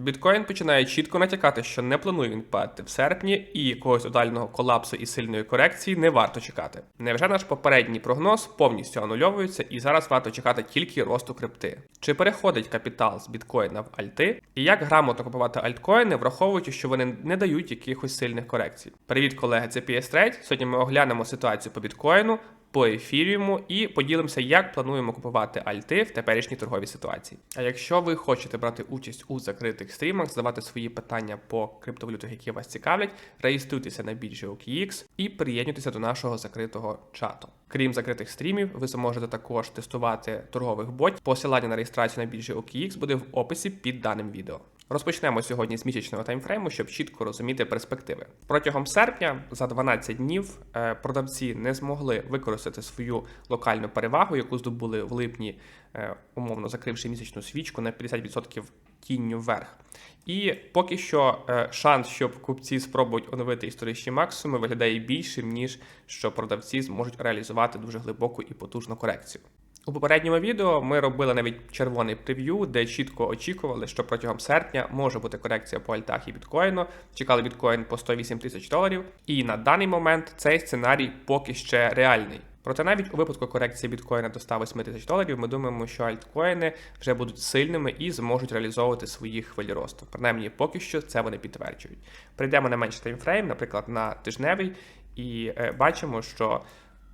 Біткоін починає чітко натякати, що не планує він падати в серпні, і якогось тотального колапсу і сильної корекції не варто чекати. Невже наш попередній прогноз повністю анульовується, і зараз варто чекати тільки росту крипти? Чи переходить капітал з біткоїна в альти? І як грамотно купувати альткоїни, враховуючи, що вони не дають якихось сильних корекцій? Привіт, колеги! Це PS Trade. Сьогодні ми оглянемо ситуацію по біткоїну. По ефіріуму і поділимося, як плануємо купувати альти в теперішній торговій ситуації. А якщо ви хочете брати участь у закритих стрімах, задавати свої питання по криптовалютах, які вас цікавлять, реєструйтеся на біржі OKX і приєднуйтеся до нашого закритого чату. Крім закритих стрімів, ви зможете також тестувати торгових ботів. Посилання на реєстрацію на біржі OKX буде в описі під даним відео. Розпочнемо сьогодні з місячного таймфрейму, щоб чітко розуміти перспективи. Протягом серпня за 12 днів е, продавці не змогли використати свою локальну перевагу, яку здобули в липні, е, умовно закривши місячну свічку на 50% тінню вверх. І поки що е, шанс, щоб купці спробують оновити історичні максимуми, виглядає більшим, ніж що продавці зможуть реалізувати дуже глибоку і потужну корекцію. У попередньому відео ми робили навіть червоний прев'ю, де чітко очікували, що протягом серпня може бути корекція по альтах і біткоїну. Чекали біткоін по 108 тисяч доларів. І на даний момент цей сценарій поки ще реальний. Проте навіть у випадку корекції біткоїна до 108 тисяч доларів, ми думаємо, що альткоїни вже будуть сильними і зможуть реалізовувати свої хвилі росту. Принаймні, поки що це вони підтверджують. Прийдемо на менший таймфрейм, наприклад, на тижневий, і е, бачимо, що.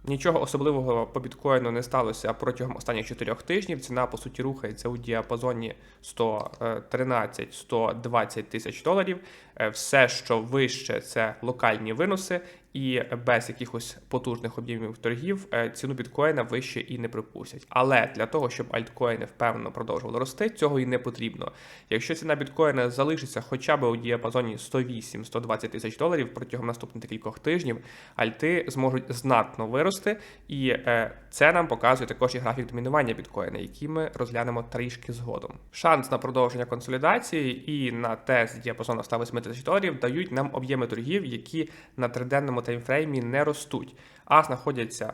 Нічого особливого по біткоїну не сталося протягом останніх 4 тижнів. Ціна по суті рухається у діапазоні 113-120 тисяч доларів. Е, все, що вище, це локальні виноси, і без якихось потужних об'ємів торгів е, ціну біткоїна вище і не припустять. Але для того, щоб альткоїни впевнено продовжували рости, цього і не потрібно. Якщо ціна біткоїна залишиться хоча б у діапазоні 108-120 тисяч доларів протягом наступних декількох тижнів, альти зможуть знатно вирости, і е, це нам показує також і графік домінування біткоїна, який ми розглянемо трішки згодом. Шанс на продовження консолідації і на тест діапазону 108 тисяч доларів дають нам об'єми торгів, які на триденному таймфреймі не ростуть, а знаходяться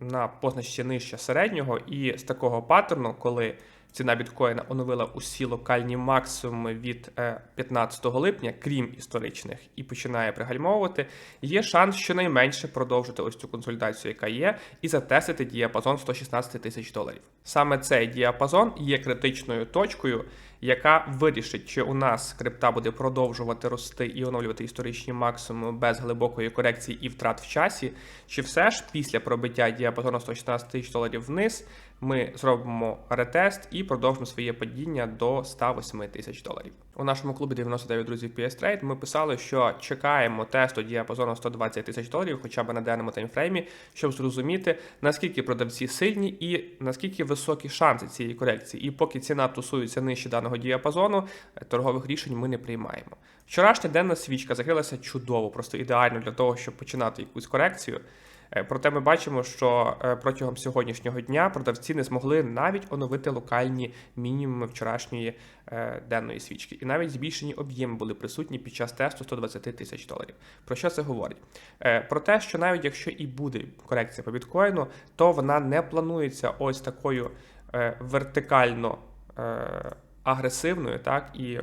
на позначці нижче середнього. І з такого паттерну, коли ціна біткоїна оновила усі локальні максимуми від 15 липня, крім історичних, і починає пригальмовувати, є шанс щонайменше продовжити ось цю консультацію, яка є, і затестити діапазон 116 тисяч доларів. Саме цей діапазон є критичною точкою, яка вирішить, чи у нас крипта буде продовжувати рости і оновлювати історичні максимуми без глибокої корекції і втрат в часі, чи все ж після пробиття діапазону 116 тисяч доларів вниз ми зробимо ретест і продовжимо своє падіння до 108 тисяч доларів. У нашому клубі 99 друзів PS Trade ми писали, що чекаємо тесту діапазону 120 тисяч доларів, хоча б на денному таймфреймі, щоб зрозуміти, наскільки продавці сильні і наскільки високі шанси цієї корекції. І поки ціна тусується нижче даного діапазону, торгових рішень ми не приймаємо. Вчорашня денна свічка закрилася чудово, просто ідеально для того, щоб починати якусь корекцію. Е, проте ми бачимо, що е, протягом сьогоднішнього дня продавці не змогли навіть оновити локальні мінімуми вчорашньої е, денної свічки, і навіть збільшені об'єми були присутні під час тесту 120 тисяч доларів. Про що це говорить? Про те, що навіть якщо і буде корекція по біткоїну, то вона не планується ось такою вертикально агресивною, так і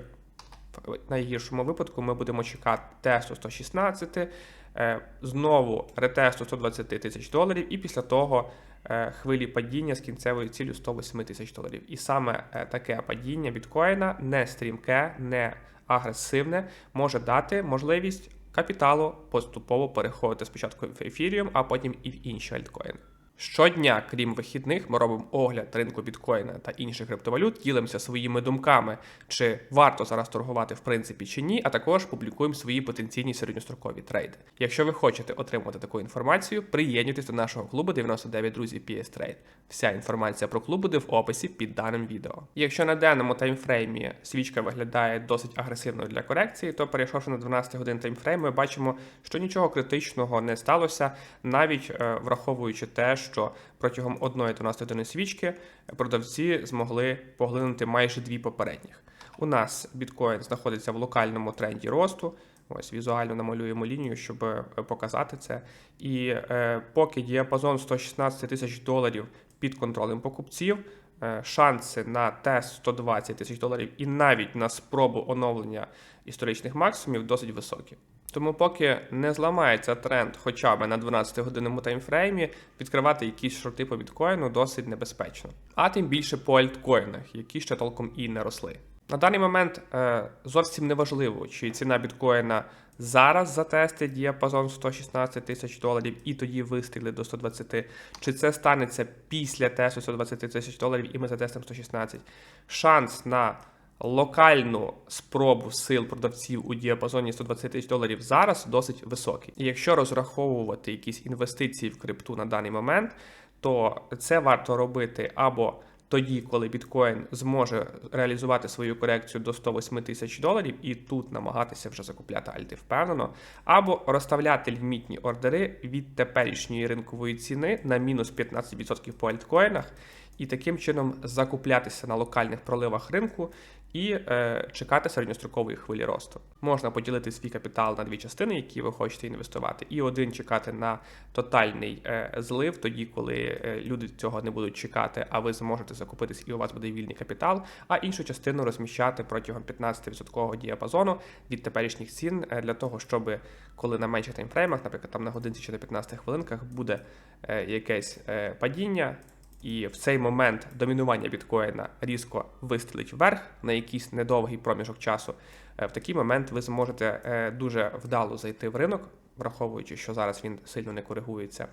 в найгіршому випадку ми будемо чекати тесту 116. Е, знову ретесту 120 тисяч доларів, і після того е, хвилі падіння з кінцевою ціллю 108 тисяч доларів. І саме е, таке падіння біткоїна не стрімке, не агресивне, може дати можливість капіталу поступово переходити спочатку в ефіріум, а потім і в інші альткоїни. Щодня, крім вихідних, ми робимо огляд ринку біткоїна та інших криптовалют, ділимося своїми думками, чи варто зараз торгувати в принципі чи ні, а також публікуємо свої потенційні середньострокові трейди. Якщо ви хочете отримати таку інформацію, приєднуйтесь до нашого клубу 99 друзів PS Trade. Вся інформація про клуб буде в описі під даним відео. Якщо на денному таймфреймі свічка виглядає досить агресивною для корекції, то перейшовши на 12 годин таймфрейм, ми бачимо, що нічого критичного не сталося, навіть е, враховуючи те, що протягом одної 12 години свічки продавці змогли поглинути майже дві попередніх. У нас біткоін знаходиться в локальному тренді росту. Ось візуально намалюємо лінію, щоб е, показати це. І е, поки діапазон 116 тисяч доларів під контролем покупців, е, шанси на тест 120 тисяч доларів і навіть на спробу оновлення історичних максимумів досить високі. Тому, поки не зламається тренд хоча б на 12-годинному таймфреймі, відкривати якісь шорти по біткоїну досить небезпечно. А тим більше по альткоїнах, які ще толком і не росли. На даний момент е, зовсім не важливо, чи ціна біткоїна зараз затестить діапазон 116 тисяч доларів і тоді вистрілить до 120, чи це станеться після тесту 120 тисяч доларів і ми затестимо 116. Шанс на локальну спробу сил продавців у діапазоні 120 тисяч доларів зараз досить високий. І якщо розраховувати якісь інвестиції в крипту на даний момент, то це варто робити або тоді, коли біткоін зможе реалізувати свою корекцію до 108 тисяч доларів, і тут намагатися вже закупляти альти впевнено, або розставляти лімітні ордери від теперішньої ринкової ціни на мінус 15% по альткоїнах, і таким чином закуплятися на локальних проливах ринку і е, чекати середньострокової хвилі росту. Можна поділити свій капітал на дві частини, які ви хочете інвестувати, і один чекати на тотальний е, злив, тоді коли е, люди цього не будуть чекати, а ви зможете закупитись і у вас буде вільний капітал, а іншу частину розміщати протягом 15% діапазону від теперішніх цін е, для того, щоб коли на менших таймфреймах, наприклад, там на годинці чи на 15 хвилинках буде е, якесь е, падіння. І в цей момент домінування біткоїна різко вистрілить вверх на якийсь недовгий проміжок часу. Е, В такий момент ви зможете е, дуже вдало зайти в ринок, враховуючи, що зараз він сильно не коригується.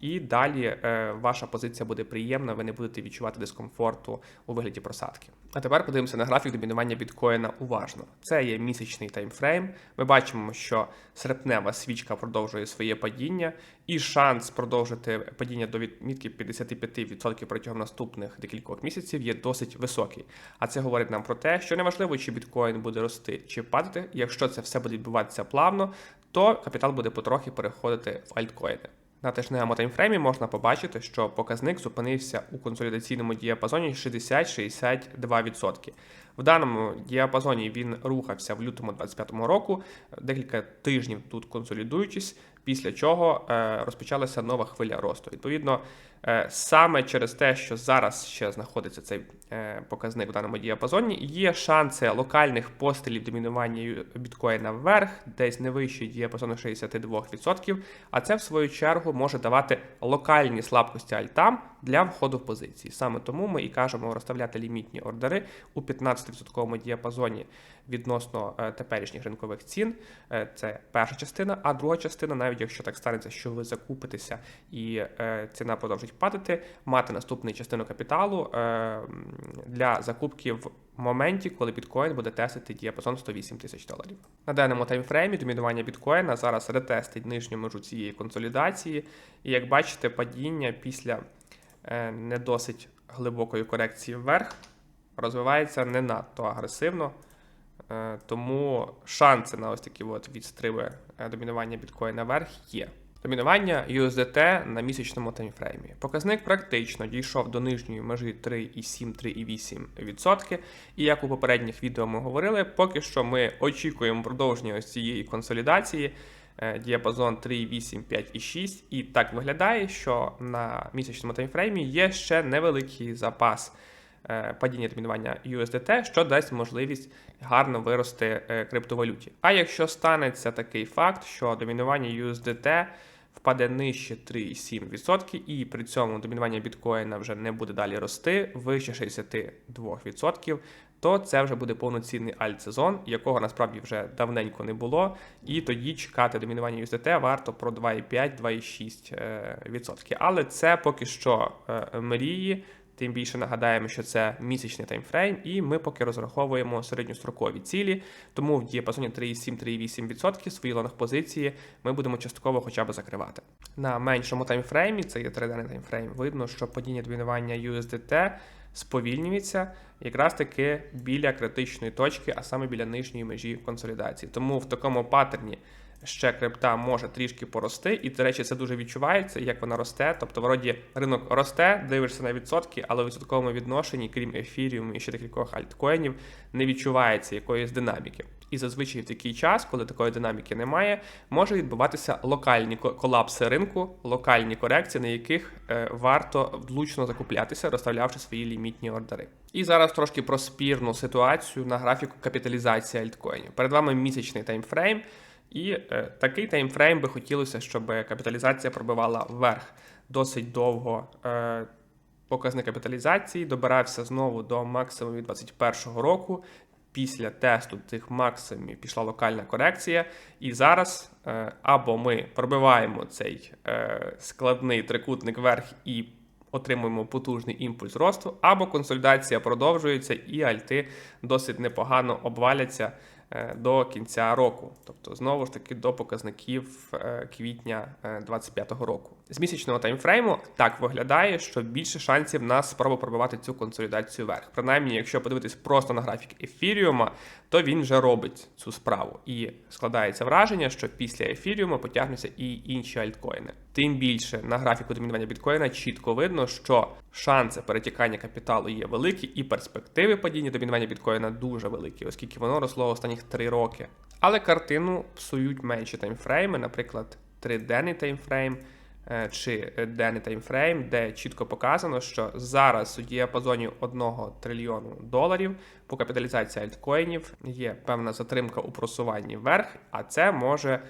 І далі е, ваша позиція буде приємна, ви не будете відчувати дискомфорту у вигляді просадки. А тепер подивимося на графік домінування біткоїна уважно. Це є місячний таймфрейм. Ми бачимо, що серпнева свічка продовжує своє падіння, і шанс продовжити падіння до відмітки 55% протягом наступних декількох місяців є досить високий. А це говорить нам про те, що неважливо, чи біткоін буде рости чи падати. Якщо це все буде відбуватися плавно, то капітал буде потрохи переходити в альткоїни. На тижневому таймфреймі можна побачити, що показник зупинився у консолідаційному діапазоні 60-62%. В даному діапазоні він рухався в лютому 2025 року, декілька тижнів тут консолідуючись, після чого е, розпочалася нова хвиля росту. Відповідно, е, саме через те, що зараз ще знаходиться цей е, показник в даному діапазоні, є шанси локальних пострілів домінування біткоїна вверх, десь не вищий діапазону 62%, а це в свою чергу може давати локальні слабкості альтам для входу в позиції. Саме тому ми і кажемо розставляти лімітні ордери у 15% діапазоні відносно е, теперішніх ринкових цін. Е, Це перша частина, а друга частина, навіть якщо так станеться, що ви закупитеся і е, ціна продовжить падати, мати наступну частину капіталу для закупки в моменті, коли біткоін буде тестити діапазон 108 тисяч доларів. На даному таймфреймі домінування біткоїна зараз ретестить нижню межу цієї консолідації, і як бачите, падіння після не досить глибокої корекції вверх розвивається не надто агресивно. Е, Тому шанси на ось такі от відстриби е, домінування біткоїна вверх є. Домінування USDT на місячному таймфреймі. Показник практично дійшов до нижньої межі 3,7-3,8%. І як у попередніх відео ми говорили, поки що ми очікуємо продовження ось цієї консолідації. Е, Діапазон 3,8, 5 І 6. І так виглядає, що на місячному таймфреймі є ще невеликий запас е, падіння домінування USDT, що дасть можливість гарно вирости е, криптовалюті. А якщо станеться такий факт, що домінування USDT впаде нижче 3,7%, і при цьому домінування біткоїна вже не буде далі рости вище 62%, то це вже буде повноцінний альтсезон, якого насправді вже давненько не було. І тоді чекати домінування USDT варто про 2,5-2,6%. Але це поки що е, мрії. Тим більше нагадаємо, що це місячний таймфрейм, і ми поки розраховуємо середньострокові цілі. Тому в діапазоні 3,7-3,8% свої лонг позиції ми будемо частково хоча б закривати. На меншому таймфреймі, це є триденний таймфрейм, видно, що падіння домінування USDT сповільнюється якраз таки біля критичної точки, а саме біля нижньої межі консолідації. Тому в такому паттерні ще крипта може трішки порости, і, до речі, це дуже відчувається, як вона росте. Тобто, вроді ринок росте, дивишся на відсотки, але в відсотковому відношенні, крім ефіріуму і ще декількох альткоїнів, не відчувається якоїсь динаміки. І зазвичай в такий час, коли такої динаміки немає, може відбуватися локальні колапси ринку, локальні корекції, на яких е, варто влучно закуплятися, розставлявши свої лімітні ордери. І зараз трошки про спірну ситуацію на графіку капіталізації альткоїнів. Перед вами місячний таймфрейм. І е, такий таймфрейм би хотілося, щоб капіталізація пробивала вверх досить довго. Е, показник капіталізації добирався знову до максимумів 2021 року. Після тесту цих максимумів пішла локальна корекція, і зараз е, або ми пробиваємо цей е, складний трикутник вверх і отримуємо потужний імпульс росту, або консолідація продовжується, і альти досить непогано обваляться до кінця року, тобто знову ж таки до показників е, квітня 2025 року. З місячного таймфрейму так виглядає, що більше шансів на спробу пробивати цю консолідацію вверх. Принаймні, якщо подивитись просто на графік ефіріума, то він вже робить цю справу. І складається враження, що після ефіріума потягнуться і інші альткоїни. Тим більше на графіку домінування біткоїна чітко видно, що шанси перетікання капіталу є великі, і перспективи падіння домінування біткоїна дуже великі, оскільки воно росло останніх три роки. Але картину псують менші таймфрейми, наприклад, триденний таймфрейм е, чи денний таймфрейм, де чітко показано, що зараз у діапазоні 1 трильйону доларів по капіталізації альткоїнів є певна затримка у просуванні вверх, а це може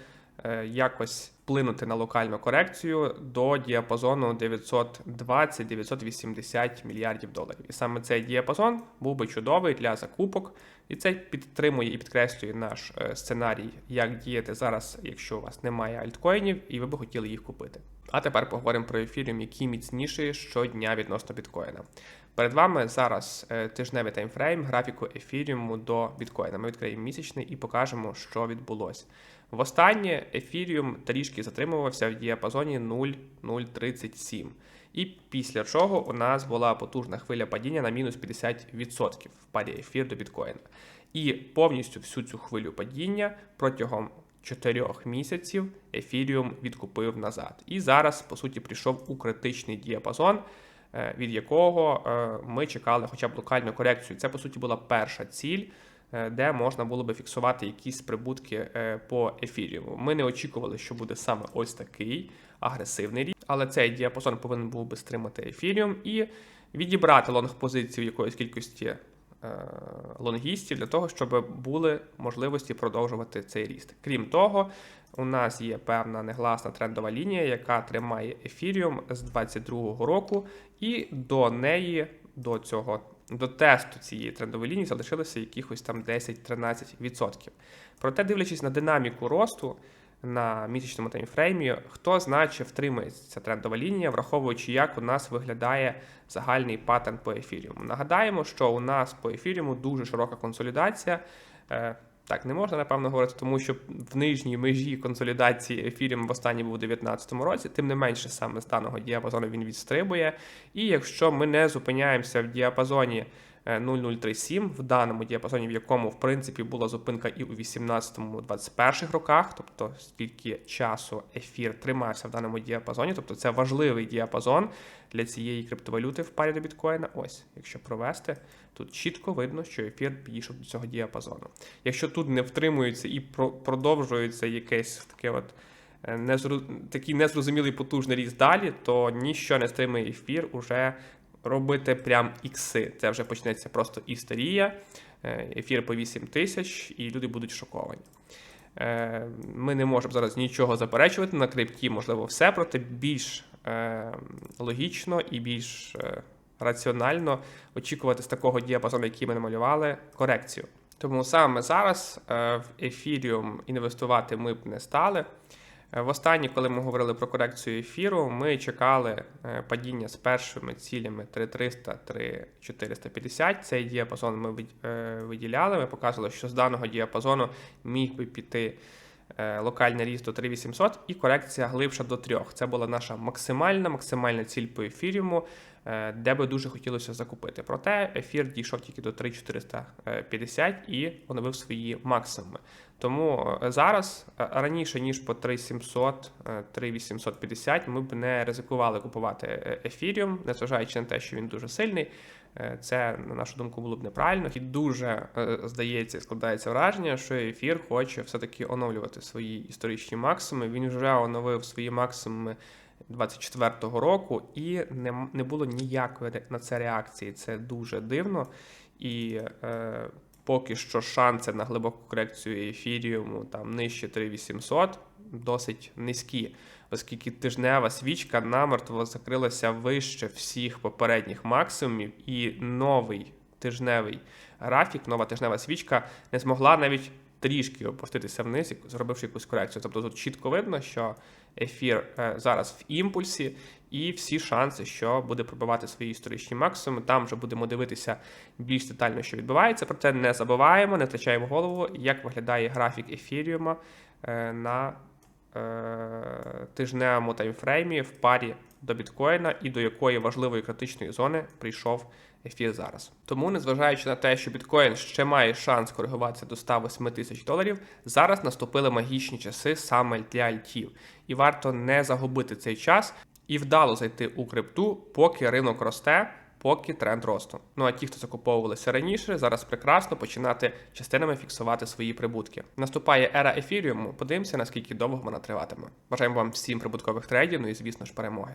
е, якось вплинути на локальну корекцію до діапазону 920-980 мільярдів доларів. І саме цей діапазон був би чудовий для закупок, і це підтримує і підкреслює наш е, сценарій, як діяти зараз, якщо у вас немає альткоїнів, і ви би хотіли їх купити. А тепер поговоримо про ефіріум, який міцніший щодня відносно біткоїна. Перед вами зараз е, тижневий таймфрейм графіку ефіріуму до біткоїна. Ми відкриємо місячний і покажемо, що відбулося. Востаннє ефіріум трішки затримувався в діапазоні 0,037. І після чого у нас була потужна хвиля падіння на мінус 50% в парі ефір до біткоїна. І повністю всю цю хвилю падіння протягом 4 місяців ефіріум відкупив назад. І зараз, по суті, прийшов у критичний діапазон, е, від якого е, ми чекали хоча б локальну корекцію. Це, по суті, була перша ціль. Е, Де можна було би фіксувати якісь прибутки е, по ефіріуму. Ми не очікували, що буде саме ось такий агресивний ріст, але цей діапазон повинен був би стримати ефіріум і відібрати лонг-позицію якоїсь кількості е, лонгістів для того, щоб були можливості продовжувати цей ріст. Крім того, у нас є певна негласна трендова лінія, яка тримає ефіріум з 2022 року, і до неї, до цього. До тесту цієї трендової лінії залишилося якихось там 10-13%. Проте, дивлячись на динаміку росту на місячному таймфреймі, хто знає, чи втримається ця трендова лінія, враховуючи, як у нас виглядає загальний паттерн по ефіріуму. Нагадаємо, що у нас по ефіріуму дуже широка консолідація. Так, не можна напевно говорити, тому що в нижній межі консолідації ефіріум в останній був у 2019 році, тим не менше саме з даного діапазону він відстрибує. І якщо ми не зупиняємося в діапазоні 0037, в даному діапазоні, в якому в принципі була зупинка і у 18-21 роках, тобто скільки часу ефір тримався в даному діапазоні, тобто це важливий діапазон для цієї криптовалюти в парі до біткоїна. Ось, якщо провести, тут чітко видно, що ефір підійшов до цього діапазону. Якщо тут не втримується і продовжується якесь таке от е, незру... такий незрозумілий потужний ріст далі, то ніщо не стримує ефір уже робити прям ікси. Це вже почнеться просто істерія, е, ефір по 8 тисяч, і люди будуть шоковані. Е, Ми не можемо зараз нічого заперечувати на крипті, можливо, все, проте більш е, логічно і більш раціонально очікувати з такого діапазону, який ми намалювали, корекцію. Тому саме зараз в Ethereum інвестувати ми б не стали. Е, Востаннє, коли ми говорили про корекцію ефіру, ми чекали е, падіння з першими цілями 3300 3450. Цей діапазон ми е, виділяли. Ми показували, що з даного діапазону міг би піти локальний ріст до 3800 і корекція глибша до 3. Це була наша максимальна, максимальна ціль по ефіріуму, де би дуже хотілося закупити. Проте ефір дійшов тільки до 3450 і оновив свої максимуми. Тому е, зараз е, раніше ніж по 3700, е, 3850 ми б не ризикували купувати е, ефіріум, незважаючи на те, що він дуже сильний. Е, Це, на нашу думку, було б неправильно. І дуже е, здається, складається враження, що ефір хоче все-таки оновлювати свої історичні максимуми. Він вже оновив свої максимуми 24-го року, і не, не було ніякої на це реакції. Це дуже дивно. І е, поки що шанси на глибоку корекцію ефіріуму там нижче 3800 досить низькі, оскільки тижнева свічка намертво закрилася вище всіх попередніх максимумів, і новий тижневий графік, нова тижнева свічка не змогла навіть трішки опуститися вниз, зробивши якусь корекцію. Тобто тут чітко видно, що ефір е, зараз в імпульсі, і всі шанси, що буде пробивати свої історичні максимуми. Там вже будемо дивитися більш детально, що відбувається. Проте не забуваємо, не втрачаємо голову, як виглядає графік ефіріума е, на е, тижневому таймфреймі в парі до біткоїна і до якої важливої критичної зони прийшов ефір зараз. Тому, незважаючи на те, що біткоін ще має шанс коригуватися до 108 тисяч доларів, зараз наступили магічні часи саме для альтів, і варто не загубити цей час і вдало зайти у крипту, поки ринок росте. Поки тренд росту. Ну а ті, хто закуповувалися раніше, зараз прекрасно починати частинами фіксувати свої прибутки. Наступає ера ефіріуму. Подивимося, наскільки довго вона триватиме. Бажаємо вам всім прибуткових трейдів, ну і звісно ж перемоги.